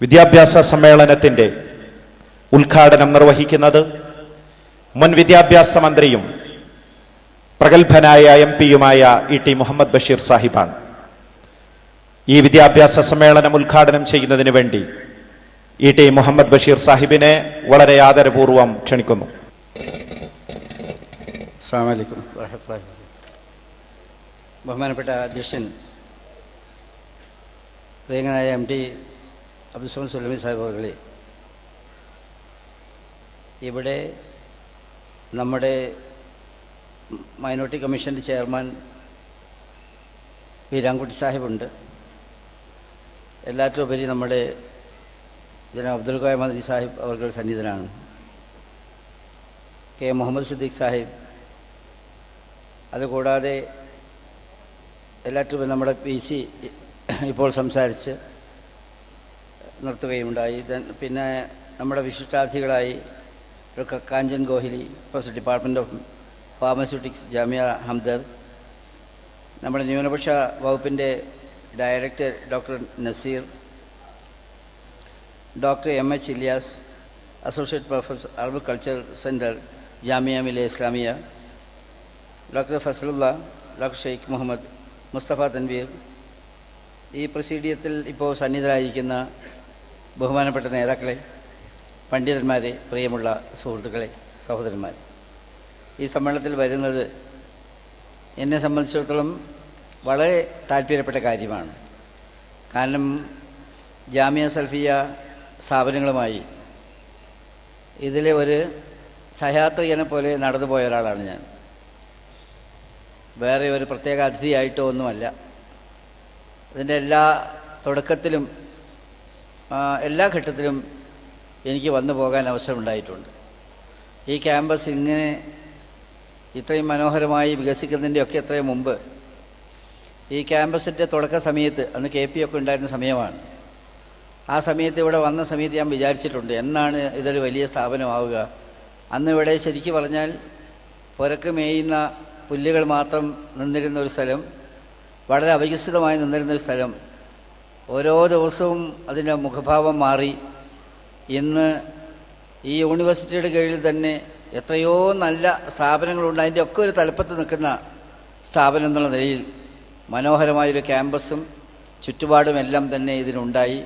വിദ്യാഭ്യാസ സമ്മേളനത്തിന്റെ ഉദ്ഘാടനം നിർവഹിക്കുന്നത് മുൻ വിദ്യാഭ്യാസ മന്ത്രിയും പ്രഗത്ഭനായ എം പിയുമായ ഇ ടി മുഹമ്മദ് ബഷീർ സാഹിബാണ്. ഈ വിദ്യാഭ്യാസ സമ്മേളനം ഉദ്ഘാടനം ചെയ്യുന്നതിന് വേണ്ടി ഇ ടി മുഹമ്മദ് ബഷീർ സാഹിബിനെ വളരെ ആദരപൂർവം ക്ഷണിക്കുന്നു. ബഹുമാനപ്പെട്ട അധ്യക്ഷൻ പ്രിയങ്കനായ എം ടി അബ്ദുൽ സുലമി സാഹിബ് അവർകളെ ഇവിടെ നമ്മുടെ മൈനോറിറ്റി കമ്മീഷന്റെ ചെയർമാൻ വീരാങ്കുട്ടി സാഹിബുണ്ട്. എല്ലാറ്റിലുപരി നമ്മുടെ ജന അബ്ദുൽ ഖായ മന്ത്രി സാഹിബ് അവർകൾ സന്നിധനാണ്. കെ മുഹമ്മദ് സിദ്ദീഖ് സാഹിബ് അതുകൂടാതെ എല്ലാറ്റിലും നമ്മുടെ പി സി ഇപ്പോൾ സംസാരിച്ച് നിർത്തുകയുണ്ടായി. ദെൻ പിന്നെ നമ്മുടെ വിശിഷ്ടാതിഥികളായി doctor Kanchan Gohili professor department of pharmaceutics Jamia Hamdard നമ്മുടെ ന്യൂനപക്ഷ വകുപ്പിന്റെ director doctor Nazeer doctor M H Ilyas associate professor Arab culture centre Jamia Millia Islamia doctor Fazlullah doctor Sheikh Muhammad Mustafa Tanveer. ഈ പ്രസീഡിയത്തിൽ ഇപ്പോൾ സന്നിധരായിരിക്കുന്ന ബഹുമാനപ്പെട്ട നേതാക്കളെ പണ്ഡിതന്മാരെ പ്രിയമുള്ള സുഹൃത്തുക്കളെ സഹോദരന്മാർ ഈ സമ്മേളനത്തിൽ വരുന്നത് എന്നെ സംബന്ധിച്ചിടത്തോളം വളരെ താല്പര്യപ്പെട്ട കാര്യമാണ്. കാരണം ജാമ്യ സൽഫിയ സ്ഥാപനങ്ങളുമായി ഇതിലെ ഒരു സഹയാത്രികനെ പോലെ നടന്നുപോയ ഒരാളാണ് ഞാൻ. വേറെ ഒരു പ്രത്യേക അതിഥിയായിട്ടോ ഒന്നുമല്ല. ഇതിന്റെ എല്ലാ തുടക്കത്തിലും എല്ലാ ഘട്ടത്തിലും എനിക്ക് വന്നു പോകാൻ അവസരമുണ്ടായിട്ടുണ്ട്. ഈ ക്യാമ്പസ് ഇങ്ങനെ ഇത്രയും മനോഹരമായി വികസിക്കുന്നതിന്റെയൊക്കെ എത്രയും മുമ്പ് ഈ ക്യാമ്പസിന്റെ തുടക്ക സമയത്ത് അന്ന് കെ പി ഒക്കെ ഉണ്ടായിരുന്ന സമയമാണ്. ആ സമയത്ത് ഇവിടെ വന്ന സമയത്ത് ഞാൻ വിചാരിച്ചിട്ടുണ്ട് എന്നാണ് ഇതൊരു വലിയ സ്ഥാപനമാവുക. അന്ന് ഇവിടെ ശരിക്കും പറഞ്ഞാൽ പുരക്ക് മേയുന്ന പുല്ലുകൾ മാത്രം നിന്നിരുന്ന ഒരു സ്ഥലം വളരെ അവികസിതമായി നിന്നിരുന്ന ഒരു സ്ഥലം ഓരോ ദിവസവും അതിന്റെ മുഖഭാവം മാറി. ഇന്ന് ഈ യൂണിവേഴ്സിറ്റിയുടെ കീഴിൽ തന്നെ എത്രയോ നല്ല സ്ഥാപനങ്ങളുണ്ട്. അതിന്റെ ഒക്കെ ഒരു തലപ്പത്ത് നിൽക്കുന്ന സ്ഥാപനം എന്നുള്ള നിലയിൽ മനോഹരമായൊരു ക്യാമ്പസും ചുറ്റുപാടും എല്ലാം തന്നെ ഇതിനുണ്ടായി.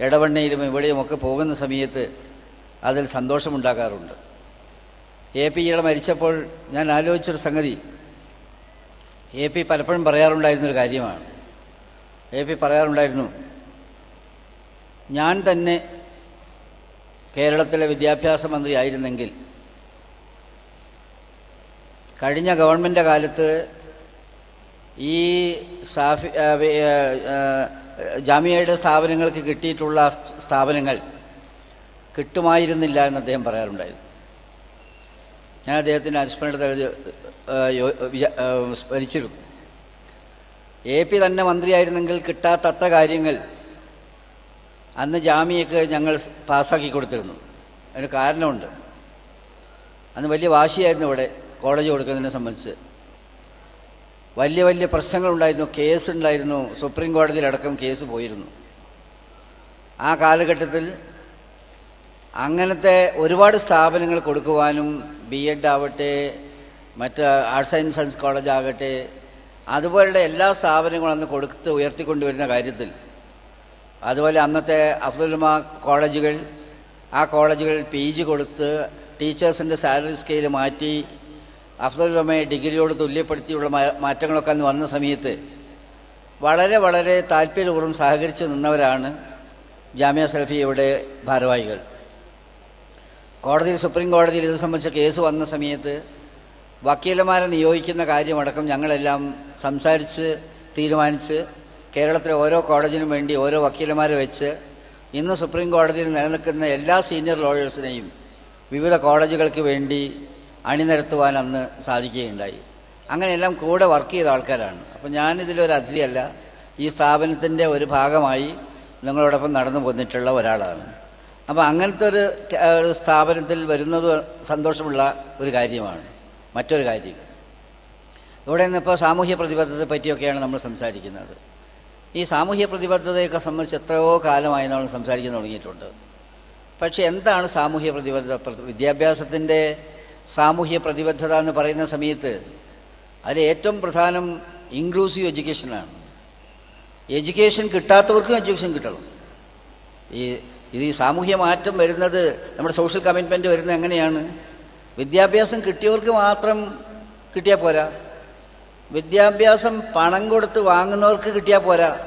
ഇടവണ്ണയിലും ഇവിടെയുമൊക്കെ പോകുന്ന സമയത്ത് അതിൽ സന്തോഷമുണ്ടാകാറുണ്ട്. എ പി ഈയിടെ മരിച്ചപ്പോൾ ഞാൻ ആലോചിച്ചൊരു സംഗതി. എ പി പലപ്പോഴും പറയാറുണ്ടായിരുന്നൊരു കാര്യമാണ്. എ പി പറയാറുണ്ടായിരുന്നു ഞാൻ തന്നെ കേരളത്തിലെ വിദ്യാഭ്യാസ മന്ത്രി ആയിരുന്നെങ്കിൽ കഴിഞ്ഞ ഗവൺമെന്റ് കാലത്ത് ഈ സാഫി ജാമ്യയുടെ സ്ഥാപനങ്ങൾക്ക് കിട്ടിയിട്ടുള്ള സ്ഥാപനങ്ങൾ കിട്ടുമായിരുന്നില്ല എന്ന് അദ്ദേഹം പറയാറുണ്ടായിരുന്നു. ഞാൻ അദ്ദേഹത്തിന്റെ അനുസ്മരണ തലത് സ്മരിച്ചിരുന്നു. എ പി തന്നെ മന്ത്രിയായിരുന്നെങ്കിൽ കിട്ടാത്ത അത്ര കാര്യങ്ങൾ അന്ന് ജാമ്യയൊക്കെ ഞങ്ങൾ പാസ്സാക്കി കൊടുത്തിരുന്നു. അതിന് കാരണമുണ്ട്. അന്ന് വലിയ വാശിയായിരുന്നു ഇവിടെ കോളേജ് കൊടുക്കുന്നതിനെ സംബന്ധിച്ച്. വലിയ വലിയ പ്രശ്നങ്ങളുണ്ടായിരുന്നു. കേസ് ഉണ്ടായിരുന്നു. സുപ്രീം കോടതിയിലടക്കം കേസ് പോയിരുന്നു. ആ കാലഘട്ടത്തിൽ അങ്ങനത്തെ ഒരുപാട് സ്ഥാപനങ്ങൾ കൊടുക്കുവാനും ബി എഡ് ആവട്ടെ മറ്റ് ആർട്സ് ആൻഡ് സയൻസ് കോളേജ് ആകട്ടെ അതുപോലുള്ള എല്ലാ സ്ഥാപനങ്ങളും അന്ന് കൊടുത്ത് ഉയർത്തിക്കൊണ്ടുവരുന്ന കാര്യത്തിൽ. അതുപോലെ അന്നത്തെ അബ്ദുൽമ കോളേജുകൾ ആ കോളേജുകൾ പി ജി കൊടുത്ത് ടീച്ചേഴ്സിന്റെ സാലറി സ്കെയിൽ മാറ്റി അബ്ദുൽമയെ ഡിഗ്രിയോട് തുല്യപ്പെടുത്തിയുള്ള മാറ്റങ്ങളൊക്കെ അന്ന് വന്ന സമയത്ത് വളരെ വളരെ താല്പര്യപൂർവം സഹകരിച്ച് നിന്നവരാണ് ജാമ്യ സൽഫിയുടെ ഭാരവാഹികൾ. കോടതിയിൽ സുപ്രീം കോടതിയിൽ ഇത് സംബന്ധിച്ച കേസ് വന്ന സമയത്ത് വക്കീലന്മാരെ നിയോഗിക്കുന്ന കാര്യമടക്കം ഞങ്ങളെല്ലാം സംസാരിച്ച് തീരുമാനിച്ച് കേരളത്തിലെ ഓരോ കോളേജിനും വേണ്ടി ഓരോ വക്കീലന്മാരെ വെച്ച് ഇന്ന് സുപ്രീം കോടതിയിൽ നിലനിൽക്കുന്ന എല്ലാ സീനിയർ ലോയേഴ്സിനെയും വിവിധ കോളേജുകൾക്ക് വേണ്ടി അണിനിരത്തുവാൻ അന്ന് സാധിക്കുകയുണ്ടായി. അങ്ങനെയെല്ലാം കൂടെ വർക്ക് ചെയ്ത ആൾക്കാരാണ്. അപ്പോൾ ഞാനിതിലൊരു അതിഥിയല്ല. ഈ സ്ഥാപനത്തിന്റെ ഒരു ഭാഗമായി നിങ്ങളോടൊപ്പം നടന്നു പോന്നിട്ടുള്ള ഒരാളാണ്. അപ്പോൾ അങ്ങനത്തെ ഒരു സ്ഥാപനത്തിൽ വരുന്നത് സന്തോഷമുള്ള ഒരു കാര്യമാണ്. മറ്റൊരു കാര്യം. ഇവിടെ നിന്നിപ്പോൾ സാമൂഹ്യ പ്രതിബദ്ധതയെ പറ്റിയൊക്കെയാണ് നമ്മൾ സംസാരിക്കുന്നത്. ഈ സാമൂഹ്യ പ്രതിബദ്ധതയൊക്കെ സംബന്ധിച്ച് എത്രയോ കാലമായി നമ്മൾ സംസാരിക്കാൻ തുടങ്ങിയിട്ടുണ്ട്. പക്ഷേ എന്താണ് സാമൂഹ്യ പ്രതിബദ്ധത? വിദ്യാഭ്യാസത്തിന്റെ സാമൂഹ്യ പ്രതിബദ്ധത എന്ന് പറയുന്ന സമയത്ത് അതിൽ ഏറ്റവും പ്രധാനം ഇൻക്ലൂസീവ് എഡ്യൂക്കേഷനാണ് എഡ്യൂക്കേഷൻ കിട്ടാത്തവർക്കും എഡ്യൂക്കേഷൻ കിട്ടണം. ഈ ഇത് ഈ സാമൂഹ്യ മാറ്റം വരുന്നത് നമ്മുടെ സോഷ്യൽ കമ്മിറ്റ്മെന്റ് വരുന്നത് എങ്ങനെയാണ്? വിദ്യാഭ്യാസം കിട്ടിയവർക്ക് മാത്രം കിട്ടിയാൽ പോരാ. വിദ്യാഭ്യാസം പണം കൊടുത്ത് വാങ്ങുന്നവർക്ക് കിട്ടിയാൽ പോരാ.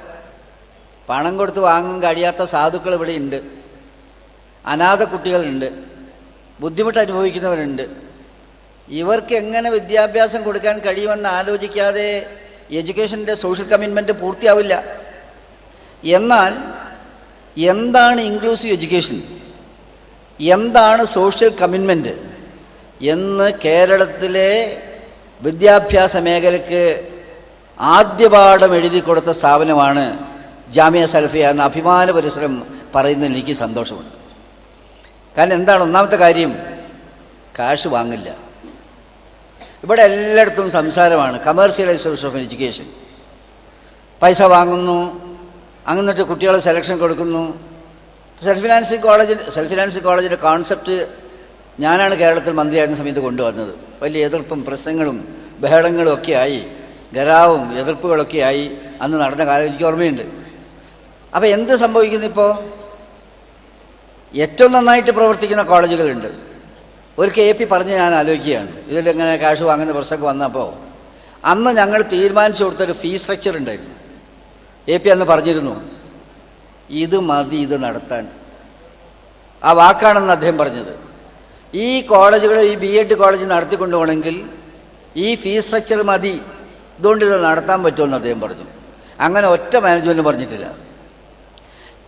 പണം കൊടുത്ത് വാങ്ങാൻ കഴിയാത്ത സാധുക്കൾ ഇവിടെ ഉണ്ട് അനാഥ കുട്ടികളുണ്ട്. ബുദ്ധിമുട്ട് അനുഭവിക്കുന്നവരുണ്ട്. ഇവർക്ക് എങ്ങനെ വിദ്യാഭ്യാസം കൊടുക്കാൻ കഴിയുമെന്ന് ആലോചിക്കാതെ എഡ്യൂക്കേഷന്റെ സോഷ്യൽ കമ്മിറ്റ്മെന്റ് പൂർത്തിയാവില്ല. എന്നാൽ എന്താണ് ഇൻക്ലൂസീവ് എഡ്യൂക്കേഷൻ? എന്താണ് സോഷ്യൽ കമ്മിറ്റ്മെന്റ് എന്ന് കേരളത്തിലെ വിദ്യാഭ്യാസ മേഖലയ്ക്ക് ആദ്യപാഠം എഴുതി കൊടുത്ത സ്ഥാപനമാണ് ജാമിയ സൽഫിയ എന്ന അഭിമാന പരിസരം പറയുന്നതിൽ എനിക്ക് സന്തോഷമുണ്ട്. കാരണം എന്താണ് ഒന്നാമത്തെ കാര്യം? കാശ് വാങ്ങില്ല. ഇവിടെ എല്ലായിടത്തും സംസാരമാണ്. Commercialisation of education. പൈസ വാങ്ങുന്നു. അങ്ങന്നിട്ട് കുട്ടികളെ സെലക്ഷൻ കൊടുക്കുന്നു. സെൽഫ് ഫിനാൻസിങ് കോളേജിൽ സെൽഫ് ഫിനാൻസിങ് കോളേജിന്റെ കോൺസെപ്റ്റ് ഞാനാണ് കേരളത്തിൽ മന്ത്രിയായിരുന്ന സമയത്ത് കൊണ്ടുവന്നത്. വലിയ എതിർപ്പും പ്രശ്നങ്ങളും ബഹളങ്ങളും ഒക്കെ ആയി ഗരാവും എതിർപ്പുകളൊക്കെ ആയി അന്ന് നടന്ന കാലം എനിക്ക് ഓർമ്മയുണ്ട്. അപ്പോൾ എന്ത് സംഭവിക്കുന്നു ഇപ്പോൾ ഏറ്റവും നന്നായിട്ട് പ്രവർത്തിക്കുന്ന കോളേജുകളുണ്ട്. ഒരു കെ പി പറഞ്ഞ് ഞാൻ ആലോചിക്കുകയാണ്. ഇതിലിങ്ങനെ കാശ് വാങ്ങുന്ന പ്രശ്നമൊക്കെ വന്നപ്പോൾ അന്ന് ഞങ്ങൾ തീരുമാനിച്ചു കൊടുത്തൊരു ഫീസ് സ്ട്രക്ചർ ഉണ്ടായിരുന്നു. എ പി അന്ന് പറഞ്ഞിരുന്നു ഇത് മതി ഇത് നടത്താൻ. ആ വാക്കാണെന്ന് അദ്ദേഹം പറഞ്ഞത്. ഈ കോളേജുകൾ ഈ ബി എഡ് കോളേജ് നടത്തിക്കൊണ്ടു പോകണമെങ്കിൽ ഈ ഫീ സ്ട്രക്ചർ മതി. ഇതുകൊണ്ട് ഇത് നടത്താൻ പറ്റുമെന്ന് അദ്ദേഹം പറഞ്ഞു. അങ്ങനെ ഒറ്റ മാനേജ്മെന്റ് പറഞ്ഞിട്ടില്ല.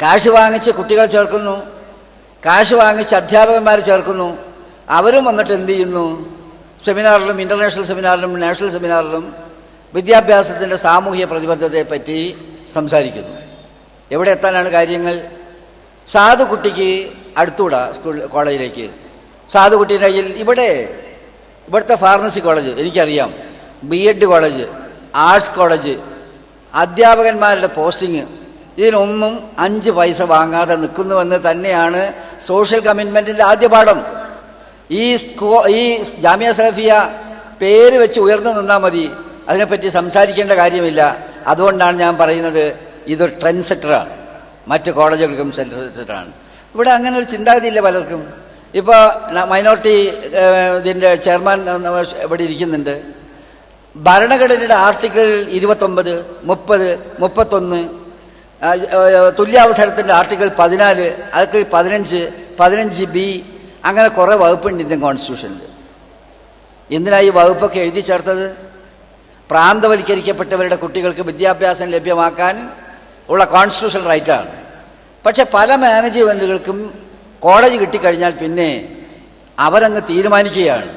കാശ് വാങ്ങിച്ച് കുട്ടികൾ ചേർക്കുന്നു. കാശ് വാങ്ങിച്ച് അധ്യാപകന്മാർ ചേർക്കുന്നു. അവരും വന്നിട്ട് എന്ത് ചെയ്യുന്നു? സെമിനാറിലും ഇന്റർനാഷണൽ സെമിനാറിലും നാഷണൽ സെമിനാറിലും വിദ്യാഭ്യാസത്തിന്റെ സാമൂഹ്യ പ്രതിബദ്ധതയെപ്പറ്റി സംസാരിക്കുന്നു. എവിടെ എത്താനാണ് കാര്യങ്ങൾ? സാധു കുട്ടിക്ക് അടുത്തൂടാ സ്കൂൾ കോളേജിലേക്ക്. സാധു കുട്ടീന്റെ കയ്യിൽ ഇവിടെ ഇവിടുത്തെ ഫാർമസി കോളേജ് എനിക്കറിയാം. B Ed college arts college അധ്യാപകന്മാരുടെ posting. ഇതിനൊന്നും അഞ്ച് പൈസ വാങ്ങാതെ നിൽക്കുന്നുവെന്ന് തന്നെയാണ് സോഷ്യൽ കമ്മിറ്റ്മെന്റിന്റെ ആദ്യ പാഠം. ഈ സ്കൂ ഈ ജാമ്യ സലഫിയ പേര് വെച്ച് ഉയർന്നു നിന്നാൽ മതി. അതിനെപ്പറ്റി സംസാരിക്കേണ്ട കാര്യമില്ല. അതുകൊണ്ടാണ് ഞാൻ പറയുന്നത് ഇതൊരു ട്രെൻഡ് സെറ്ററാണ് മറ്റ് കോളേജുകൾക്കും സെറ്ററാണ് ഇവിടെ അങ്ങനെ ഒരു ചിന്താഗതിയില്ല പലർക്കും. ഇപ്പോൾ മൈനോറിറ്റി ഇതിന്റെ ചെയർമാൻ ഇവിടെ ഇരിക്കുന്നുണ്ട്. ഭരണഘടനയുടെ ആർട്ടിക്കിൾ ഇരുപത്തൊമ്പത് മുപ്പത് മുപ്പത്തൊന്ന് തുല്യാവസരത്തിന്റെ ആർട്ടിക്കിൾ പതിനാല് ആർട്ടിക്കിൾ പതിനഞ്ച് പതിനഞ്ച് ബി അങ്ങനെ കുറേ വകുപ്പുണ്ട് ഇന്ത്യൻ കോൺസ്റ്റിറ്റ്യൂഷനിൽ എന്തിനാണ് ഈ വകുപ്പൊക്കെ എഴുതി ചേർത്തത്? പ്രാന്തവൽക്കരിക്കപ്പെട്ടവരുടെ കുട്ടികൾക്ക് വിദ്യാഭ്യാസം ലഭ്യമാക്കാൻ ഉള്ള കോൺസ്റ്റിറ്റ്യൂഷണൽ റൈറ്റാണ് പക്ഷേ പല മാനേജ്മെന്റുകൾക്കും കോളേജ് കിട്ടിക്കഴിഞ്ഞാൽ പിന്നെ അവരങ്ങ് തീരുമാനിക്കുകയാണ്.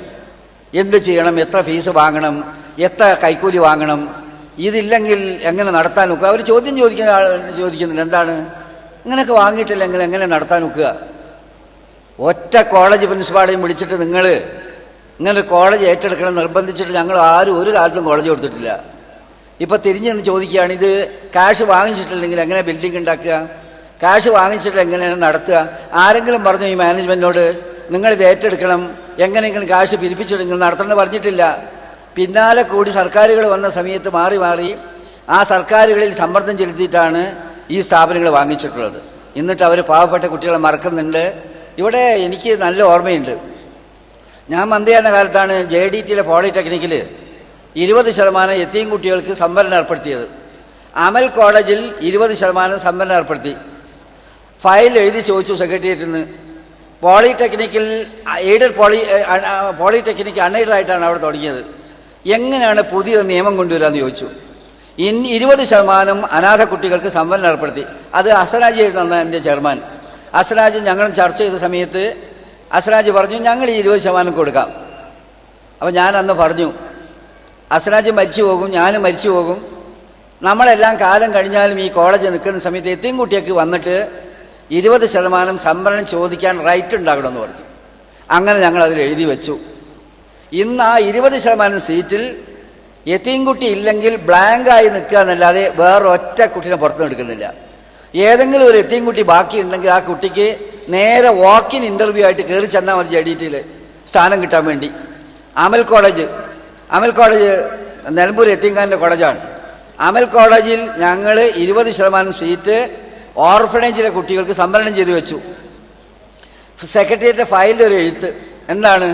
എന്ത് ചെയ്യണം? എത്ര ഫീസ് വാങ്ങണം? എത്ര കൈക്കൂലി വാങ്ങണം? ഇതില്ലെങ്കിൽ എങ്ങനെ നടത്താൻ നോക്കുക അവർ ചോദ്യം ചോദിക്കുന്ന ചോദിക്കുന്നുണ്ട് എന്താണ്? ഇങ്ങനെയൊക്കെ വാങ്ങിയിട്ടില്ലെങ്കിൽ എങ്ങനെ നടത്താൻ നോക്കുക ഒറ്റ കോളേജ് പ്രിൻസിപ്പാളെയും വിളിച്ചിട്ട് നിങ്ങൾ ഇങ്ങനെ കോളേജ് ഏറ്റെടുക്കണം നിർബന്ധിച്ചിട്ട് ഞങ്ങൾ ആരും ഒരു കാലത്തും കോളേജ് കൊടുത്തിട്ടില്ല. ഇപ്പോൾ തിരിഞ്ഞ് ചോദിക്കുകയാണ് ഇത് കാശ് വാങ്ങിച്ചിട്ടില്ലെങ്കിൽ എങ്ങനെ ബിൽഡിംഗ് ഉണ്ടാക്കുക? കാശ് വാങ്ങിച്ചിട്ട് എങ്ങനെയാണ് നടത്തുക? ആരെങ്കിലും പറഞ്ഞു ഈ മാനേജ്മെന്റിനോട് നിങ്ങളിത് ഏറ്റെടുക്കണം. എങ്ങനെയെങ്കിലും കാശ് പിരിപ്പിച്ചെടുക്കണം നടത്തണമെന്ന് പറഞ്ഞിട്ടില്ല. പിന്നാലെ കൂടി സർക്കാരുകൾ വന്ന സമയത്ത് മാറി മാറി ആ സർക്കാരുകളിൽ സമ്മർദ്ദം ചെലുത്തിയിട്ടാണ് ഈ സ്ഥാപനങ്ങൾ വാങ്ങിച്ചിട്ടുള്ളത്. എന്നിട്ട് അവർ പാവപ്പെട്ട കുട്ടികളെ മറക്കുന്നുണ്ട്. ഇവിടെ എനിക്ക് നല്ല ഓർമ്മയുണ്ട്. ഞാൻ മന്ത്രിയായിരുന്ന കാലത്താണ് ജെ ഡി ടിയിലെ പോളിടെക്നിക്കിൽ ഇരുപത് ശതമാനം എത്തിയും കുട്ടികൾക്ക് സംവരണം ഏർപ്പെടുത്തിയത്. അമൽ കോളേജിൽ ഇരുപത് ശതമാനം സംവരണം ഏർപ്പെടുത്തി. ഫയൽ എഴുതി ചോദിച്ചു സെക്രട്ടേറിയറ്റിൽ നിന്ന്. പോളിടെക്നിക്കിൽ എയ്ഡഡ് പോളി പോളിടെക്നിക്ക് അൺഎയ്ഡഡ് ആയിട്ടാണ് അവിടെ തുടങ്ങിയത്. എങ്ങനെയാണ് പുതിയ നിയമം കൊണ്ടുവരാമെന്ന് ചോദിച്ചു. ഇൻ ഇരുപത് ശതമാനം അനാഥ കുട്ടികൾക്ക് സംവരണം ഏർപ്പെടുത്തി. അത് അസരാജ് ആയിരുന്നു എന്റെ ചെയർമാൻ. അസരാജ് ഞങ്ങളും ചർച്ച ചെയ്ത സമയത്ത് അസരാജ് പറഞ്ഞു ഞങ്ങൾ ഈ ഇരുപത് ശതമാനം കൊടുക്കാം. അപ്പോൾ ഞാൻ അന്ന് പറഞ്ഞു അസരാജ് മരിച്ചു പോകും ഞാനും മരിച്ചു പോകും. നമ്മളെല്ലാം കാലം കഴിഞ്ഞാലും ഈ കോളേജ് നിൽക്കുന്ന സമയത്ത് എത്തിയും കുട്ടിയൊക്കെ വന്നിട്ട് ഇരുപത് ശതമാനം സംവരണം ചോദിക്കാൻ റൈറ്റ് ഉണ്ടാകണമെന്ന് പറഞ്ഞു. അങ്ങനെ ഞങ്ങൾ അതിൽ എഴുതി വെച്ചു. ഇന്ന് ആ ഇരുപത് ശതമാനം സീറ്റിൽ യത്തീംകുട്ടി ഇല്ലെങ്കിൽ ബ്ലാങ്കായി നിൽക്കുക എന്നല്ലാതെ വേറെ ഒറ്റ കുട്ടീനെ പുറത്തുനിന്ന് എടുക്കുന്നില്ല. ഏതെങ്കിലും ഒരു എത്തിയും ബാക്കി ഉണ്ടെങ്കിൽ ആ കുട്ടിക്ക് നേരെ വാക്കിൻ ഇന്റർവ്യൂ ആയിട്ട് കയറി ചെന്നാൽ മതി ജെ സ്ഥാനം കിട്ടാൻ വേണ്ടി. അമൽ കോളേജ്. അമൽ കോളേജ് നിലമ്പൂർ എത്തിങ്കാന്റെ കോളേജാണ്. അമൽ കോളേജിൽ ഞങ്ങൾ ഇരുപത് ശതമാനം സീറ്റ് ഓർഫണേജിലെ കുട്ടികൾക്ക് സംവരണം ചെയ്തു വെച്ചു. സെക്രട്ടേറിയറ്റ് ഫയലിൽ ഒരു എഴുത്ത്. എന്താണ്?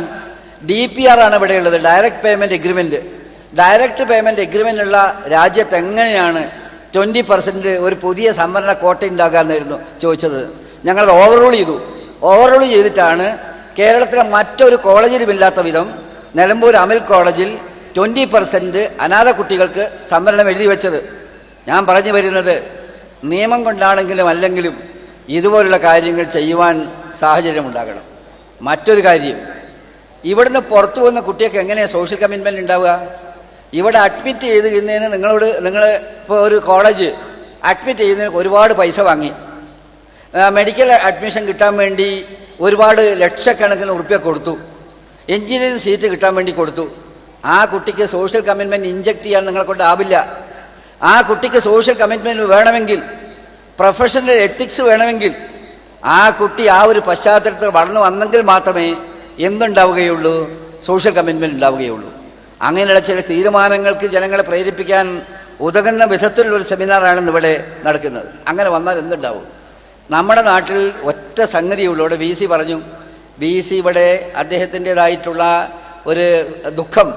ഡി പി ആർ ആണ് ഇവിടെ ഉള്ളത്. Direct payment agreement direct payment agreement ഉള്ള രാജ്യത്ത് എങ്ങനെയാണ് ട്വന്റി പെർസെന്റ് ഒരു പുതിയ സംവരണ കോട്ട ഉണ്ടാകാമെന്നായിരുന്നു ചോദിച്ചത്. ഞങ്ങളത് ഓവർറൂൾ ചെയ്തു. ഓവർറൂൾ ചെയ്തിട്ടാണ് കേരളത്തിലെ മറ്റൊരു കോളേജിലും ഇല്ലാത്ത വിധം നിലമ്പൂർ അമൽ കോളേജിൽ ട്വന്റി പെർസെന്റ് അനാഥ കുട്ടികൾക്ക് സംവരണം എഴുതി വെച്ചത്. ഞാൻ പറഞ്ഞു വരുന്നത് നിയമം കൊണ്ടാണെങ്കിലും അല്ലെങ്കിലും ഇതുപോലുള്ള കാര്യങ്ങൾ ചെയ്യുവാൻ സാഹചര്യമുണ്ടാകണം. മറ്റൊരു കാര്യം ഇവിടുന്ന് പുറത്തു വന്ന കുട്ടിയൊക്കെ എങ്ങനെയാണ് സോഷ്യൽ കമ്മിറ്റ്മെന്റ് ഉണ്ടാവുക? ഇവിടെ അഡ്മിറ്റ് ചെയ്ത് ഇന്നതിന് നിങ്ങളോട് നിങ്ങൾ ഇപ്പോൾ ഒരു കോളേജ് അഡ്മിറ്റ് ചെയ്യുന്നതിന് ഒരുപാട് പൈസ വാങ്ങി. മെഡിക്കൽ അഡ്മിഷൻ കിട്ടാൻ വേണ്ടി ഒരുപാട് ലക്ഷക്കണക്കിന് ഉറുപ്പ്യ കൊടുത്തു. എഞ്ചിനീയറിംഗ് സീറ്റ് കിട്ടാൻ വേണ്ടി കൊടുത്തു. ആ കുട്ടിക്ക് സോഷ്യൽ കമ്മിറ്റ്മെന്റ് ഇഞ്ചെക്ട് ചെയ്യാൻ നിങ്ങളെ കൊണ്ട് ആവില്ല. ആ കുട്ടിക്ക് സോഷ്യൽ കമ്മിറ്റ്മെന്റ് വേണമെങ്കിൽ പ്രൊഫഷണൽ എത്തിക്സ് വേണമെങ്കിൽ ആ കുട്ടി ആ ഒരു പശ്ചാത്തലത്തിൽ വളർന്നു വന്നെങ്കിൽ മാത്രമേ എന്തുണ്ടാവുകയുള്ളൂ? സോഷ്യൽ കമ്മിറ്റ്മെന്റ് ഉണ്ടാവുകയുള്ളൂ. അങ്ങനെയുള്ള ചില തീരുമാനങ്ങൾക്ക് ജനങ്ങളെ പ്രേരിപ്പിക്കാൻ ഉതകുന്ന വിധത്തിലുള്ളൊരു സെമിനാറാണ് ഇവിടെ നടക്കുന്നത്. അങ്ങനെ വന്നാൽ എന്തുണ്ടാവും? നമ്മുടെ നാട്ടിൽ ഒറ്റ സംഗതിയുള്ളൂ ഇവിടെ വി സി പറഞ്ഞു. വി സി ഇവിടെ അദ്ദേഹത്തിന്റെതായിട്ടുള്ള ഒരു ദുഃഖം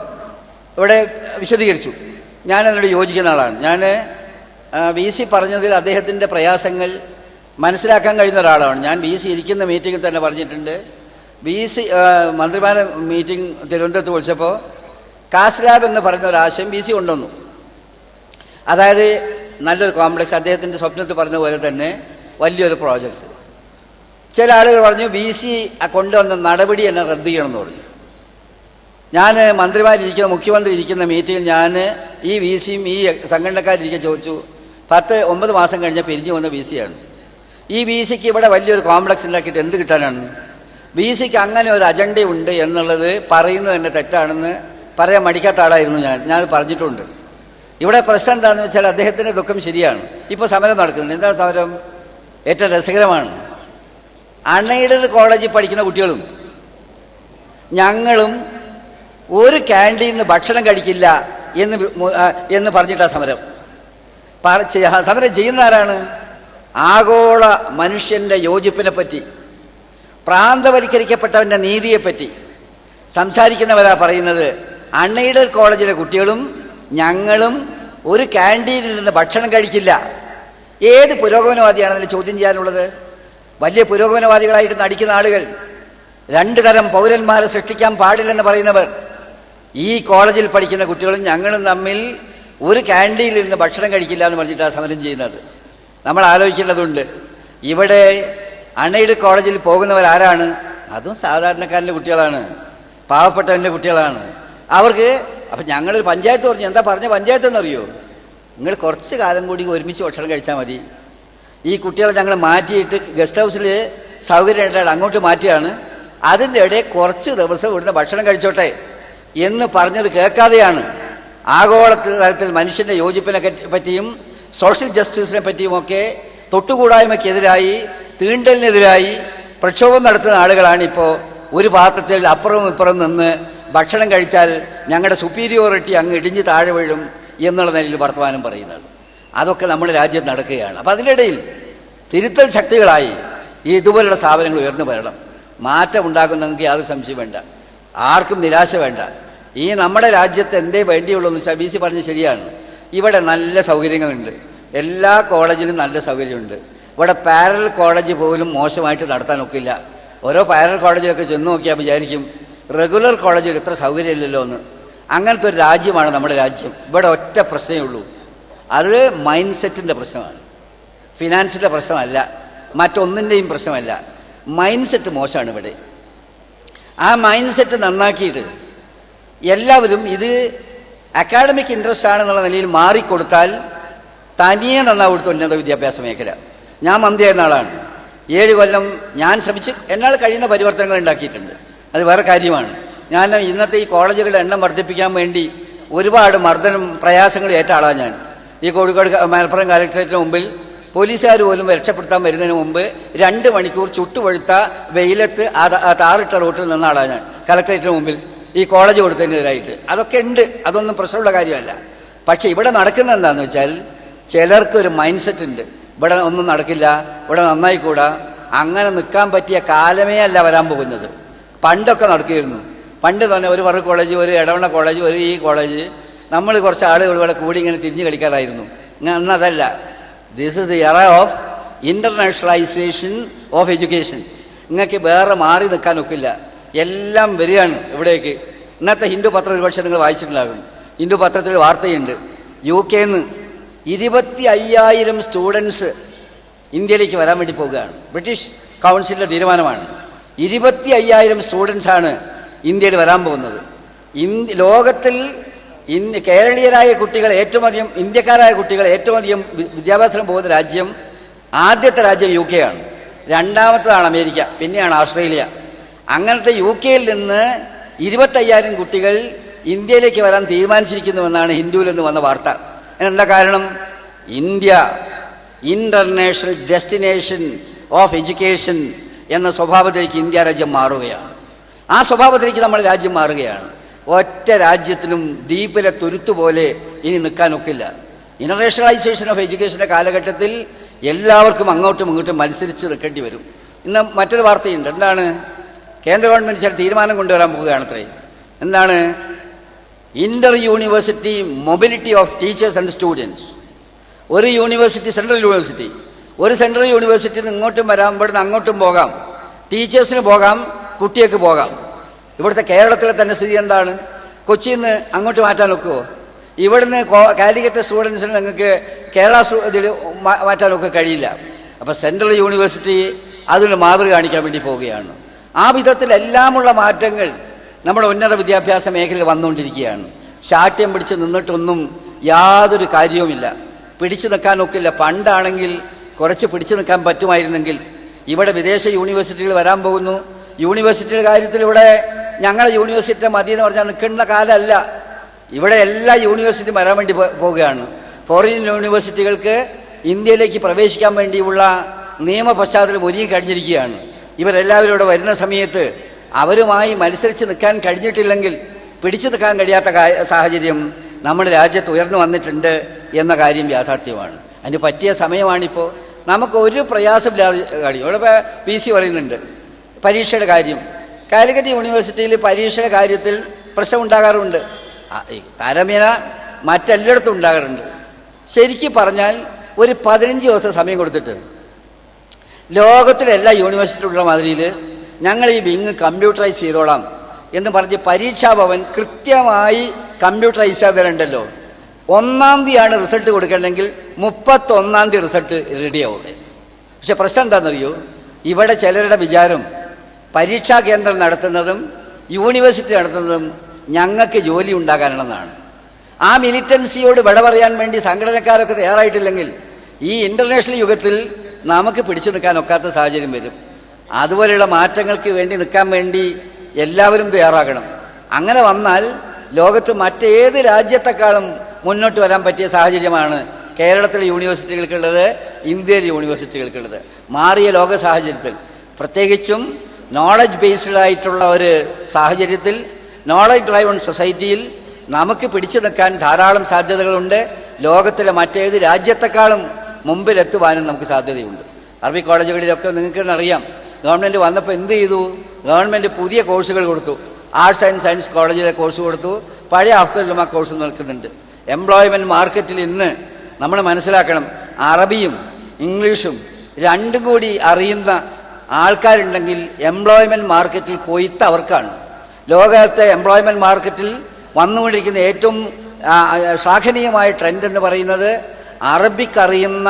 ഇവിടെ വിശദീകരിച്ചു. ഞാൻ അതിനോട് യോജിക്കുന്ന ആളാണ്. ഞാൻ വി സി പറഞ്ഞതിൽ അദ്ദേഹത്തിന്റെ പ്രയാസങ്ങൾ മനസ്സിലാക്കാൻ കഴിയുന്ന ഒരാളാണ്. ഞാൻ വി സി ഇരിക്കുന്ന മീറ്റിങ്ങിൽ തന്നെ പറഞ്ഞിട്ടുണ്ട്. വി സി മന്ത്രിമാരെ മീറ്റിംഗ് തിരുവനന്തപുരത്ത് വിളിച്ചപ്പോൾ കാസ് ലാബ് എന്ന് പറയുന്ന ഒരു ആശയം വി സി കൊണ്ടുവന്നു. അതായത് നല്ലൊരു കോംപ്ലക്സ് അദ്ദേഹത്തിന്റെ സ്വപ്നത്തിൽ പറഞ്ഞ പോലെ തന്നെ വലിയൊരു പ്രോജക്റ്റ് ചില ആളുകൾ പറഞ്ഞു വി സി കൊണ്ടുവന്ന നടപടി എന്നെ റദ്ദ് ചെയ്യണമെന്ന് പറഞ്ഞു. ഞാൻ മന്ത്രിമാരിരിക്കുന്ന മുഖ്യമന്ത്രി ഇരിക്കുന്ന മീറ്റിൽ ഞാൻ ഈ വി സിയും ഈ സംഘടനക്കാരിരിക്കെ ചോദിച്ചു പത്ത് ഒമ്പത് മാസം കഴിഞ്ഞ പിരിഞ്ഞു വന്ന വി സിയാണ് ഈ വി സിക്ക് ഇവിടെ വലിയൊരു കോംപ്ലക്സ് ഉണ്ടാക്കിയിട്ട് എന്ത് കിട്ടാനാണ്? വി സിക്ക് അങ്ങനെ ഒരു അജണ്ടയുണ്ട് എന്നുള്ളത് പറയുന്നത് തന്നെ തെറ്റാണെന്ന് പറയാൻ മടിക്കാത്ത ആളായിരുന്നു ഞാൻ. ഞാൻ പറഞ്ഞിട്ടുണ്ട്. ഇവിടെ പ്രശ്നം എന്താണെന്ന് വെച്ചാൽ അദ്ദേഹത്തിന്റെ ദുഃഖം ശരിയാണ്. ഇപ്പോൾ സമരം നടക്കുന്നുണ്ട്. എന്താണ് സമരം? ഏറ്റവും രസകരമാണ്. അൺഎയ്ഡഡ് കോളേജിൽ പഠിക്കുന്ന കുട്ടികളും ഞങ്ങളും ഒരു ക്യാന്റീനിന് ഭക്ഷണം കഴിക്കില്ല എന്ന് എന്ന് പറഞ്ഞിട്ടാണ് സമരം. സമരം ചെയ്യുന്ന ആരാണ്? ആഗോള മനുഷ്യന്റെ യോജിപ്പിനെ പറ്റി പ്രാന്തവൽക്കരിക്കപ്പെട്ടവന്റെ നീതിയെപ്പറ്റി സംസാരിക്കുന്നവരാ പറയുന്നത്. അൺഎയ്ഡഡ് കോളേജിലെ കുട്ടികളും ഞങ്ങളും ഒരു ക്യാന്റീനിൽ നിന്ന് ഭക്ഷണം കഴിക്കില്ല. ഏത് പുരോഗമനവാദിയാണെന്നതിൽ ചോദ്യം ചെയ്യാനുള്ളത്? വലിയ പുരോഗമനവാദികളായിട്ട് നടിക്കുന്ന ആളുകൾ. രണ്ട് തരം പൗരന്മാരെ സൃഷ്ടിക്കാൻ പാടില്ലെന്ന് പറയുന്നവർ. ഈ കോളേജിൽ പഠിക്കുന്ന കുട്ടികളും ഞങ്ങളും തമ്മിൽ ഒരു ക്യാന്റീനിൽ ഇരുന്ന് ഭക്ഷണം കഴിക്കില്ല എന്ന് പറഞ്ഞിട്ടാണ് സമരം ചെയ്യുന്നത്. നമ്മൾ ആലോചിക്കേണ്ടതുണ്ട്. ഇവിടെ അണയിട് കോളേജിൽ പോകുന്നവരാരാണ്? അതും സാധാരണക്കാരന്റെ കുട്ടികളാണ്. പാവപ്പെട്ടവന്റെ കുട്ടികളാണ്. അവർക്ക് അപ്പം ഞങ്ങളൊരു പഞ്ചായത്ത് പറഞ്ഞു എന്താ പറഞ്ഞ പഞ്ചായത്ത് എന്നറിയോ? നിങ്ങൾ കുറച്ച് കാലം കൂടി ഒരുമിച്ച് ഭക്ഷണം കഴിച്ചാൽ മതി. ഈ കുട്ടികളെ ഞങ്ങൾ മാറ്റിയിട്ട് ഗസ്റ്റ് ഹൗസിൽ സൗകര്യമായിട്ടാണ് അങ്ങോട്ട് മാറ്റിയാണ് അതിന്റെ ഇടയിൽ കുറച്ച് ദിവസം ഇവിടുന്ന് ഭക്ഷണം കഴിച്ചോട്ടെ. എന്ന് പറഞ്ഞത് കേൾക്കാതെയാണ്. ആഗോള തലത്തിൽ മനുഷ്യന്റെ യോജിപ്പിനെ പറ്റിയും സോഷ്യൽ ജസ്റ്റിസിനെ പറ്റിയുമൊക്കെ തൊട്ടുകൂടായ്മയ്ക്കെതിരായി തീണ്ടലിനെതിരായി പ്രക്ഷോഭം നടത്തുന്ന ആളുകളാണ് ഇപ്പോൾ ഒരു പാത്രത്തിൽ അപ്പുറവും ഇപ്പുറം നിന്ന് ഭക്ഷണം കഴിച്ചാൽ ഞങ്ങളുടെ സുപ്പീരിയോറിറ്റി അങ്ങ് ഇടിഞ്ഞ് താഴെ വീഴും എന്നുള്ള നിലയിൽ വർത്തമാനം പറയുന്നത്. അതൊക്കെ നമ്മുടെ രാജ്യത്ത് നടക്കുകയാണ്. അപ്പം അതിനിടയിൽ തിരുത്തൽ ശക്തികളായി ഈ ഇതുപോലുള്ള സ്ഥാപനങ്ങൾ ഉയർന്നു വരണം. മാറ്റം ഉണ്ടാക്കുന്നെങ്കിൽ യാതൊരു സംശയം വേണ്ട. ആർക്കും നിരാശ വേണ്ട. ഈ നമ്മുടെ രാജ്യത്ത് എന്തേ വേണ്ടിയുള്ളൂ എന്ന് വെച്ചാൽ ബി സി ശരിയാണ്. ഇവിടെ നല്ല സൗകര്യങ്ങളുണ്ട്. എല്ലാ കോളേജിലും നല്ല സൗകര്യമുണ്ട്. ഇവിടെ പാരൽ കോളേജ് പോലും മോശമായിട്ട് നടത്താൻ ഒക്കില്ല ഓരോ പാരൽ കോളേജിലൊക്കെ ചെന്ന് നോക്കിയാൽ വിചാരിക്കും റെഗുലർ കോളേജിൽ ഇത്ര സൗകര്യമില്ലല്ലോ എന്ന് അങ്ങനത്തെ ഒരു രാജ്യമാണ് നമ്മുടെ രാജ്യം. ഇവിടെ ഒറ്റ പ്രശ്നമേ ഉള്ളൂ. അത് മൈൻഡ് സെറ്റിന്റെ പ്രശ്നമാണ്. ഫിനാൻസിന്റെ പ്രശ്നമല്ല. മറ്റൊന്നിന്റെയും പ്രശ്നമല്ല. മൈൻഡ് സെറ്റ് മോശമാണ് ഇവിടെ. ആ മൈൻഡ് സെറ്റ് നന്നാക്കിയിട്ട് എല്ലാവരും ഇത് അക്കാഡമിക് ഇൻട്രസ്റ്റ് ആണെന്നുള്ള നിലയിൽ മാറിക്കൊടുത്താൽ തനിയെ നന്നാവുടുത്ത ഉന്നത വിദ്യാഭ്യാസ മേഖല. ഞാൻ മന്ത്രിയായിരുന്ന ആളാണ്. ഏഴ് കൊല്ലം ഞാൻ ശ്രമിച്ച് എന്നാൽ കഴിയുന്ന പരിവർത്തനങ്ങൾ ഉണ്ടാക്കിയിട്ടുണ്ട്. അത് വേറെ കാര്യമാണ്. ഞാൻ ഇന്നത്തെ ഈ കോളേജുകളുടെ എണ്ണം വർദ്ധിപ്പിക്കാൻ വേണ്ടി ഒരുപാട് മർദ്ദനം പ്രയാസങ്ങൾ ഏറ്റ ആളാണ് ഞാൻ. ഈ കോഴിക്കോട് മലപ്പുറം കലക്ടറേറ്റിന് മുമ്പിൽ പോലീസുകാർ പോലും രക്ഷപ്പെടുത്താൻ വരുന്നതിന് മുമ്പ് രണ്ട് മണിക്കൂർ ചുട്ടുപഴുത്ത വെയിലത്ത് താറിട്ട റോട്ടിൽ നിന്ന ആളാണ് ഞാൻ കലക്ടറേറ്റിന് മുമ്പിൽ. ഈ കോളേജ് കൊടുത്തതിനെതിരായിട്ട്. അതൊക്കെ ഉണ്ട്. അതൊന്നും പ്രശ്നമുള്ള കാര്യമല്ല. പക്ഷേ ഇവിടെ നടക്കുന്നത് എന്താണെന്ന് വെച്ചാൽ ചിലർക്കൊരു മൈൻഡ് സെറ്റ് ഉണ്ട്. ഇവിടെ ഒന്നും നടക്കില്ല. ഇവിടെ നന്നായി നന്നായിക്കൂടാ അങ്ങനെ നിൽക്കാൻ പറ്റിയ കാലമേ അല്ല വരാൻ പോകുന്നത്. പണ്ടൊക്കെ നടക്കുമായിരുന്നു. പണ്ട് തന്നെ ഒരു വറു കോളേജ് ഒരു ഇടവണ കോളേജ് ഒരു ഈ കോളേജ്. നമ്മൾ കുറച്ച് ആളുകൾ ഇവിടെ കൂടി ഇങ്ങനെ തിരിഞ്ഞ് കളിക്കാറായിരുന്നു. അന്നതല്ല this is the era of internationalisation of education നിങ്ങൾക്ക് വേറെ മാറി നിൽക്കാൻ ഒക്കില്ല. എല്ലാം വരികയാണ് ഇവിടേക്ക്. ഇന്നത്തെ ഹിന്ദു പത്രം ഒരുപക്ഷെ നിങ്ങൾ വായിച്ചിട്ടുണ്ടാകും. ഹിന്ദു പത്രത്തിൽ വാർത്തയുണ്ട്. യു കെന്ന് ഇരുപത്തി അയ്യായിരം സ്റ്റുഡൻസ് ഇന്ത്യയിലേക്ക് വരാൻ വേണ്ടി പോവുകയാണ്. ബ്രിട്ടീഷ് കൗൺസിലിന്റെ തീരുമാനമാണ്. ഇരുപത്തി അയ്യായിരം സ്റ്റുഡൻസാണ് ഇന്ത്യയിൽ വരാൻ പോകുന്നത്. ഇന്ത്യ ലോകത്തിൽ ഇന്ത്യ കേരളീയരായ കുട്ടികൾ ഏറ്റവും അധികം ഇന്ത്യക്കാരായ കുട്ടികൾ ഏറ്റവും അധികം വിദ്യാഭ്യാസത്തിന് പോകുന്ന രാജ്യം ആദ്യത്തെ രാജ്യം യു കെ ആണ് രണ്ടാമത്തതാണ് അമേരിക്ക പിന്നെയാണ് ഓസ്ട്രേലിയ അങ്ങനത്തെ യു കെയിൽ നിന്ന് ഇരുപത്തയ്യായിരം കുട്ടികൾ ഇന്ത്യയിലേക്ക് വരാൻ തീരുമാനിച്ചിരിക്കുന്നുവെന്നാണ് ഹിന്ദുവിൽ നിന്ന് വന്ന വാർത്ത. അതിനെന്താ കാരണം? India international destination of education എന്ന സ്വഭാവത്തിലേക്ക് ഇന്ത്യ രാജ്യം മാറുകയാണ്. ആ സ്വഭാവത്തിലേക്ക് നമ്മൾ രാജ്യം മാറുകയാണ്. ഒറ്റ രാജ്യത്തിനും ദ്വീപിലെ തുരുത്തുപോലെ ഇനി നിൽക്കാനൊക്കില്ല. ഇന്റർനാഷണലൈസേഷൻ ഓഫ് എഡ്യൂക്കേഷന്റെ കാലഘട്ടത്തിൽ എല്ലാവർക്കും അങ്ങോട്ടും ഇങ്ങോട്ടും മത്സരിച്ച് നിൽക്കേണ്ടി വരും. ഇന്ന് മറ്റൊരു വാർത്തയുണ്ട്. എന്താണ്? കേന്ദ്ര ഗവൺമെന്റ് ചില തീരുമാനം കൊണ്ടുവരാൻ പോവുകയാണത്രേ. എന്താണ്? Inter university mobility of teachers and students ഒരു യൂണിവേഴ്സിറ്റി സെൻട്രൽ യൂണിവേഴ്സിറ്റി. ഒരു സെൻട്രൽ യൂണിവേഴ്സിറ്റിയിൽ നിന്ന് ഇങ്ങോട്ടും വരാം ഇവിടുന്ന് അങ്ങോട്ടും പോകാം. ടീച്ചേഴ്സിന് പോകാം കുട്ടികൾക്ക് പോകാം. ഇവിടുത്തെ കേരളത്തിലെ തന്നെ സ്ഥിതി എന്താണ്? കൊച്ചിയിൽ നിന്ന് അങ്ങോട്ട് മാറ്റാൻ ഒക്കുമോ ഇവിടുന്ന് കാലിക്കറ്റ് സ്റ്റുഡൻസിന് നിങ്ങൾക്ക് കേരള ഇതിൽ മാറ്റാനൊക്കെ കഴിയില്ല. അപ്പോൾ സെൻട്രൽ യൂണിവേഴ്സിറ്റി അതിന് മാതൃക കാണിക്കാൻ വേണ്ടി പോവുകയാണ്. ആ വിധത്തിലെല്ലാമുള്ള മാറ്റങ്ങൾ നമ്മുടെ ഉന്നത വിദ്യാഭ്യാസ മേഖലയിൽ വന്നുകൊണ്ടിരിക്കുകയാണ്. ശാഠ്യം പിടിച്ച് നിന്നിട്ടൊന്നും യാതൊരു കാര്യവുമില്ല. പിടിച്ചു നിൽക്കാനൊക്കില്ല. പണ്ടാണെങ്കിൽ കുറച്ച് പിടിച്ചു നിൽക്കാൻ പറ്റുമായിരുന്നെങ്കിൽ ഇവിടെ വിദേശ യൂണിവേഴ്സിറ്റികൾ വരാൻ പോകുന്നു. യൂണിവേഴ്സിറ്റിയുടെ കാര്യത്തിൽ ഇവിടെ ഞങ്ങളെ യൂണിവേഴ്സിറ്റിയുടെ മതി എന്ന് പറഞ്ഞാൽ നിൽക്കേണ്ട കാലമല്ല. ഇവിടെ എല്ലാ യൂണിവേഴ്സിറ്റിയും വരാൻ വേണ്ടി പോവുകയാണ്. ഫോറിൻ യൂണിവേഴ്സിറ്റികൾക്ക് ഇന്ത്യയിലേക്ക് പ്രവേശിക്കാൻ വേണ്ടിയുള്ള നിയമ പശ്ചാത്തലം ഒരുങ്ങി കഴിഞ്ഞിരിക്കുകയാണ്. ഇവരെല്ലാവരും ഇവിടെ വരുന്ന സമയത്ത് അവരുമായി മത്സരിച്ച് നിൽക്കാൻ കഴിഞ്ഞിട്ടില്ലെങ്കിൽ പിടിച്ചു നിൽക്കാൻ കഴിയാത്ത സാഹചര്യം നമ്മുടെ രാജ്യത്ത് ഉയർന്നു വന്നിട്ടുണ്ട് എന്ന കാര്യം യാഥാർത്ഥ്യമാണ്. അതിന് പറ്റിയ സമയമാണിപ്പോൾ നമുക്ക് ഒരു പ്രയാസമില്ലാതെ കാര്യം. ഇവിടെ പി സി പറയുന്നുണ്ട് പരീക്ഷയുടെ കാര്യം. കാലിക്കറ്റ് യൂണിവേഴ്സിറ്റിയിൽ പരീക്ഷയുടെ കാര്യത്തിൽ പ്രശ്നം ഉണ്ടാകാറുണ്ട്. താരമേന മറ്റെല്ലായിടത്തും ഉണ്ടാകാറുണ്ട്. ശരിക്കും പറഞ്ഞാൽ ഒരു പതിനഞ്ച് ദിവസം സമയം കൊടുത്തിട്ട് ലോകത്തിലെ എല്ലാ യൂണിവേഴ്സിറ്റിയിലുള്ള മാതിരിയിൽ ഞങ്ങൾ ഈ വിങ് കമ്പ്യൂട്ടറൈസ് ചെയ്തോളാം എന്ന് പറഞ്ഞ് പരീക്ഷാ ഭവൻ കൃത്യമായി കമ്പ്യൂട്ടറൈസ് ചെയ്തിട്ടുണ്ടല്ലോ ഒന്നാം തീയതിയാണ് റിസൾട്ട് കൊടുക്കേണ്ടെങ്കിൽ മുപ്പത്തൊന്നാം തീയതി റിസൾട്ട് റെഡിയാവും പക്ഷെ പ്രശ്നം എന്താണെന്നറിയോ? ഇവിടെ ചിലരുടെ വിചാരം പരീക്ഷാ കേന്ദ്രം നടത്തുന്നതും യൂണിവേഴ്സിറ്റി നടത്തുന്നതും ഞങ്ങൾക്ക് ജോലി ഉണ്ടാകാനെന്നാണ് ആ മിലിറ്റൻസിയോട് വിട പറയാൻ വേണ്ടി സംഘടനക്കാരൊക്കെ തയ്യാറായിട്ടില്ലെങ്കിൽ ഈ ഇന്റർനാഷണൽ യുഗത്തിൽ നമുക്ക് പിടിച്ചു നിൽക്കാൻ ഒക്കാത്ത സാഹചര്യം വരും. അതുപോലെയുള്ള മാറ്റങ്ങൾക്ക് വേണ്ടി നിൽക്കാൻ വേണ്ടി എല്ലാവരും തയ്യാറാകണം. അങ്ങനെ വന്നാൽ ലോകത്ത് മറ്റേത് രാജ്യത്തെക്കാളും മുന്നോട്ട് വരാൻ പറ്റിയ സാഹചര്യമാണ് കേരളത്തിലെ യൂണിവേഴ്സിറ്റികൾക്കുള്ളത് ഇന്ത്യയിലെ യൂണിവേഴ്സിറ്റികൾക്കുള്ളത്. മാറിയ ലോക സാഹചര്യത്തിൽ പ്രത്യേകിച്ചും നോളജ് ബേസ്ഡ് ആയിട്ടുള്ള ഒരു സാഹചര്യത്തിൽ നോളജ് ഡ്രൈവൺ സൊസൈറ്റിയിൽ നമുക്ക് പിടിച്ചു നിൽക്കാൻ ധാരാളം സാധ്യതകളുണ്ട്. ലോകത്തിലെ മറ്റേത് രാജ്യത്തെക്കാളും മുമ്പിലെത്തുവാനും നമുക്ക് സാധ്യതയുണ്ട്. അറബി കോളേജുകളിലൊക്കെ നിങ്ങൾക്ക് അറിയാം. ഗവൺമെന്റ് വന്നപ്പോൾ എന്ത് ചെയ്തു? ഗവൺമെന്റ് പുതിയ കോഴ്സുകൾ കൊടുത്തു. ആർട്സ് ആൻഡ് സയൻസ് കോളേജിലെ കോഴ്സ് കൊടുത്തു. പഴയ അഫ്ദുലുമ കോഴ്സ് നിൽക്കുന്നുണ്ട്. എംപ്ലോയ്മെന്റ് മാർക്കറ്റിൽ ഇന്ന് നമ്മൾ മനസ്സിലാക്കണം അറബിയും ഇംഗ്ലീഷും രണ്ടും കൂടി അറിയുന്ന ആൾക്കാരുണ്ടെങ്കിൽ എംപ്ലോയ്മെന്റ് മാർക്കറ്റിൽ കൊയ്ത്ത് അവർക്കാണ്. ലോകത്തെ എംപ്ലോയ്മെന്റ് മാർക്കറ്റിൽ വന്നുകൊണ്ടിരിക്കുന്ന ഏറ്റവും ശ്ലാഘനീയമായ ട്രെൻഡ് എന്ന് പറയുന്നത് അറബിക്ക് അറിയുന്ന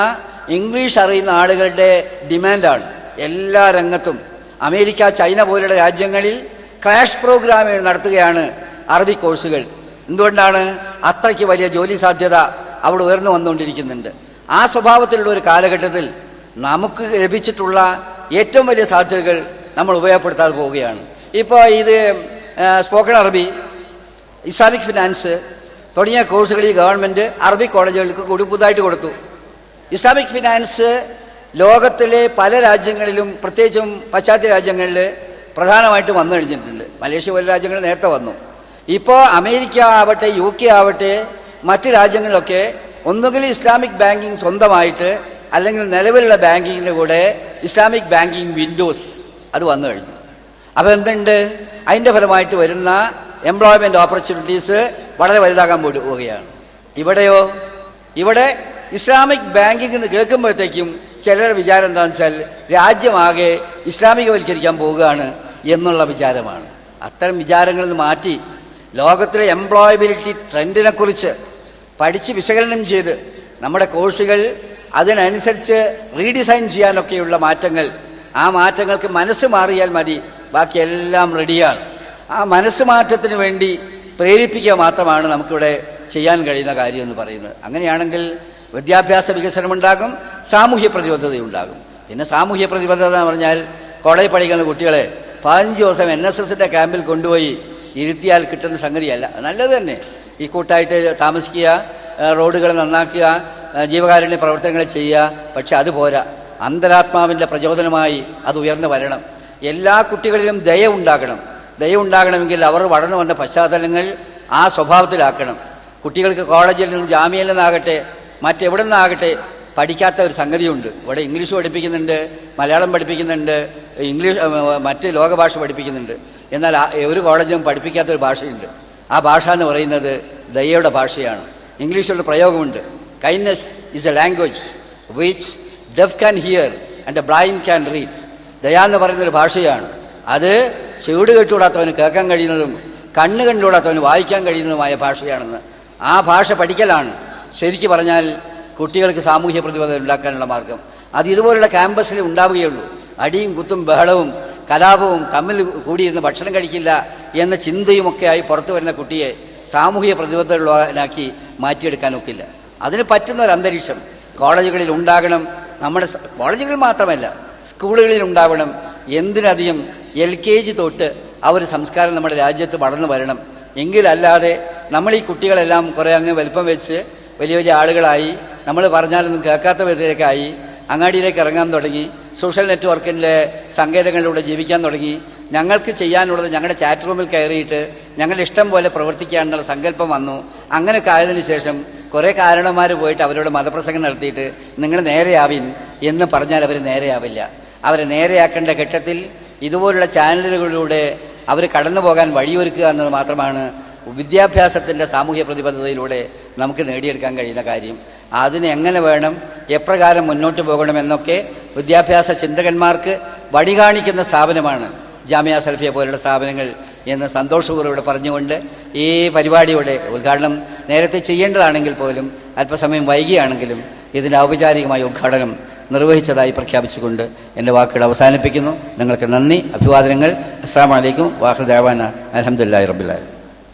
ഇംഗ്ലീഷ് അറിയുന്ന ആളുകളുടെ ഡിമാൻഡാണ് എല്ലാ രംഗത്തും. അമേരിക്ക ചൈന പോലുള്ള രാജ്യങ്ങളിൽ ക്രാഷ് പ്രോഗ്രാമുകൾ നടത്തുകയാണ് അറബി കോഴ്സുകൾ. എന്തുകൊണ്ടാണ്? അത്രയ്ക്ക് വലിയ ജോലി സാധ്യത അവിടെ ഉയർന്നു വന്നുകൊണ്ടിരിക്കുന്നുണ്ട്. ആ സ്വഭാവത്തിലുള്ള ഒരു കാലഘട്ടത്തിൽ നമുക്ക് ലഭിച്ചിട്ടുള്ള ഏറ്റവും വലിയ സാധ്യതകൾ നമ്മൾ ഉപയോഗപ്പെടുത്താതെ പോവുകയാണ്. ഇപ്പോൾ ഇത് സ്പോക്കൺ അറബി ഇസ്ലാമിക് ഫിനാൻസ് തുടങ്ങിയ കോഴ്സുകൾ ഈ ഗവൺമെന്റ് അറബിക് കോളേജുകൾക്ക് കൂടി പുതുതായിട്ട് കൊടുത്തു. ഇസ്ലാമിക് ഫിനാൻസ് ലോകത്തിലെ പല രാജ്യങ്ങളിലും പ്രത്യേകിച്ചും പാശ്ചാത്യ രാജ്യങ്ങളിൽ പ്രധാനമായിട്ട് വന്നു കഴിഞ്ഞിട്ടുണ്ട്. മലേഷ്യ പോലെ രാജ്യങ്ങൾ നേരത്തെ വന്നു. ഇപ്പോൾ അമേരിക്ക ആവട്ടെ യു കെ ആവട്ടെ മറ്റ് രാജ്യങ്ങളിലൊക്കെ ഒന്നുകിൽ ഇസ്ലാമിക് ബാങ്കിങ് സ്വന്തമായിട്ട് അല്ലെങ്കിൽ നിലവിലുള്ള ബാങ്കിങ്ങിന്റെ കൂടെ ഇസ്ലാമിക് ബാങ്കിങ് വിൻഡോസ് അത് വന്നു കഴിഞ്ഞു. അപ്പോൾ എന്തുണ്ട്? അതിന്റെ ഫലമായിട്ട് വരുന്ന എംപ്ലോയ്മെന്റ് ഓപ്പർച്യൂണിറ്റീസ് വളരെ വലുതാകാൻ പോവുകയാണ്. ഇവിടെയോ? ഇവിടെ ഇസ്ലാമിക് ബാങ്കിങ് എന്ന് കേൾക്കുമ്പോഴത്തേക്കും ചിലരുടെ വിചാരം എന്താണെന്ന് വെച്ചാൽ രാജ്യമാകെ ഇസ്ലാമികവൽക്കരിക്കാൻ പോവുകയാണ് എന്നുള്ള വിചാരമാണ്. അത്തരം വിചാരങ്ങളിൽ നിന്ന് മാറ്റി ലോകത്തിലെ എംപ്ലോയബിലിറ്റി ട്രെൻഡിനെക്കുറിച്ച് പഠിച്ച് വിശകലനം ചെയ്ത് നമ്മുടെ കോഴ്സുകൾ അതിനനുസരിച്ച് റീഡിസൈൻ ചെയ്യാനൊക്കെയുള്ള മാറ്റങ്ങൾ ആ മാറ്റങ്ങൾക്ക് മനസ്സ് മാറിയാൽ മതി. ബാക്കിയെല്ലാം റെഡിയാണ് ആ മനസ്സ് മാറ്റത്തിന് വേണ്ടി പ്രേരിപ്പിക്കുക മാത്രമാണ് നമുക്കിവിടെ ചെയ്യാൻ കഴിയുന്ന കാര്യം എന്ന് പറയുന്നത്. അങ്ങനെയാണെങ്കിൽ വിദ്യാഭ്യാസ വികസനമുണ്ടാകും സാമൂഹ്യ പ്രതിബദ്ധതയുണ്ടാകും. പിന്നെ സാമൂഹ്യ പ്രതിബദ്ധത എന്ന് പറഞ്ഞാൽ കോളേജ് പഠിക്കുന്ന കുട്ടികളെ പതിനഞ്ച് ദിവസം എൻ എസ് എസിന്റെ ക്യാമ്പിൽ കൊണ്ടുപോയി ഇരുത്തിയാൽ കിട്ടുന്ന സംഗതിയല്ല. നല്ലത് തന്നെ. ഈ കൂട്ടായിട്ട് താമസിക്കുക റോഡുകൾ നന്നാക്കുക ജീവകാരുണ്യ പ്രവർത്തനങ്ങൾ ചെയ്യുക പക്ഷെ അത് പോരാ. അന്തരാത്മാവിന്റെ പ്രചോദനമായി അത് ഉയർന്നു വരണം. എല്ലാ കുട്ടികളിലും ദയ ഉണ്ടാകണം. ദയ ഉണ്ടാകണമെങ്കിൽ അവർ വളർന്നു വന്ന പശ്ചാത്തലങ്ങൾ ആ സ്വഭാവത്തിലാക്കണം. കുട്ടികൾക്ക് കോളേജിൽ നിന്ന് ജാമ്യയിൽ നിന്നാകട്ടെ മറ്റെവിടെ നിന്നാകട്ടെ പഠിക്കാത്ത ഒരു സംഗതിയുണ്ട്. ഇവിടെ ഇംഗ്ലീഷ് പഠിപ്പിക്കുന്നുണ്ട് മലയാളം പഠിപ്പിക്കുന്നുണ്ട് ഇംഗ്ലീഷ് മറ്റ് ലോകഭാഷ പഠിപ്പിക്കുന്നുണ്ട്. എന്നാൽ ഒരു കോളേജിലും പഠിപ്പിക്കാത്ത ഒരു ഭാഷയുണ്ട്. ആ ഭാഷ എന്ന് പറയുന്നത് ദയയുടെ ഭാഷയാണ്. ഇംഗ്ലീഷിലൊരു പ്രയോഗമുണ്ട്. Kindness is a language which deaf can hear and a blind can read ദയ എന്ന് പറയുന്നൊരു ഭാഷയാണ്. അത് ചെവിട് കെട്ടുകൂടാത്തവന് കേൾക്കാൻ കഴിയുന്നതും കണ്ണ് കണ്ടുകൂടാത്തവന് വായിക്കാൻ കഴിയുന്നതുമായ ഭാഷയാണെന്ന്. ആ ഭാഷ പഠിക്കലാണ്. ശരിക്ക് പറഞ്ഞാൽ കുട്ടികൾക്ക് സാമൂഹ്യ പ്രതിബദ്ധത ഉണ്ടാക്കാനുള്ള മാർഗം. അത് ഇതുപോലുള്ള ക്യാമ്പസിൽ ഉണ്ടാവുകയുള്ളൂ. അടിയും കുത്തും ബഹളവും കലാപവും തമ്മിൽ കൂടിയിരുന്ന് ഭക്ഷണം കഴിക്കില്ല എന്ന ചിന്തയുമൊക്കെയായി പുറത്തു വരുന്ന കുട്ടിയെ സാമൂഹ്യ പ്രതിബദ്ധതയുള്ളവനാക്കി മാറ്റിയെടുക്കാനൊക്കില്ല അതിന് പറ്റുന്ന ഒരു അന്തരീക്ഷം. കോളേജുകളിൽ ഉണ്ടാകണം. നമ്മുടെ കോളേജുകളിൽ മാത്രമല്ല സ്കൂളുകളിൽ ഉണ്ടാവണം. എന്തിനധികം എൽ കെ ജി തൊട്ട് ആ ഒരു സംസ്കാരം നമ്മുടെ രാജ്യത്ത് വളർന്നു വരണം. എങ്കിലല്ലാതെ നമ്മൾ ഈ കുട്ടികളെല്ലാം കുറേ അങ്ങ് വലിപ്പം വെച്ച് വലിയ വലിയ ആളുകളായി നമ്മൾ പറഞ്ഞാലൊന്നും കേൾക്കാത്ത വിധത്തിലേക്കായി അങ്ങാടിയിലേക്ക് ഇറങ്ങാൻ തുടങ്ങി സോഷ്യൽ നെറ്റ്വർക്കിന്റെ സങ്കേതങ്ങളിലൂടെ ജീവിക്കാൻ തുടങ്ങി. ഞങ്ങൾക്ക് ചെയ്യാനുള്ളത് ഞങ്ങളുടെ ചാറ്റ് റൂമിൽ കയറിയിട്ട് ഞങ്ങളുടെ ഇഷ്ടം പോലെ പ്രവർത്തിക്കാനുള്ള സങ്കല്പം വന്നു. അങ്ങനെയൊക്കെ ആയതിനു ശേഷം കുറേ കാരണന്മാർ പോയിട്ട് അവരോട് മതപ്രസംഗം നടത്തിയിട്ട് നിങ്ങൾ നേരെയാവിൻ എന്ന് പറഞ്ഞാൽ അവർ നേരെയാവില്ല. അവരെ നേരെയാക്കേണ്ട ഘട്ടത്തിൽ ഇതുപോലുള്ള ചാനലുകളിലൂടെ അവർ കടന്നു പോകാൻ വഴിയൊരുക്കുക എന്നത് മാത്രമാണ് വിദ്യാഭ്യാസത്തിന്റെ സാമൂഹ്യ പ്രതിബദ്ധതയിലൂടെ നമുക്ക് നേടിയെടുക്കാൻ കഴിയുന്ന കാര്യം. അതിന് എങ്ങനെ വേണം എപ്രകാരം മുന്നോട്ട് പോകണമെന്നൊക്കെ വിദ്യാഭ്യാസ ചിന്തകന്മാർക്ക് വഴി കാണിക്കുന്ന സ്ഥാപനമാണ് ജാമ്യ സൽഫിയ പോലുള്ള സ്ഥാപനങ്ങൾ എന്ന് സന്തോഷപൂർവം പറഞ്ഞുകൊണ്ട് ഈ പരിപാടിയുടെ ഉദ്ഘാടനം നേരത്തെ ചെയ്യേണ്ടതാണെങ്കിൽ പോലും അല്പസമയം വൈകിയാണെങ്കിലും ഇതിന്റെ ഔപചാരികമായ ഉദ്ഘാടനം നിർവഹിച്ചതായി പ്രഖ്യാപിച്ചുകൊണ്ട് എന്റെ വാക്കുകൾ അവസാനിപ്പിക്കുന്നു. നിങ്ങൾക്ക് നന്ദി അഭിവാദനങ്ങൾ. അസ്സാം വലൈക്കും വാഹൃദേവാന അലഹമുല്ലാ റബ്ബുല്ലാ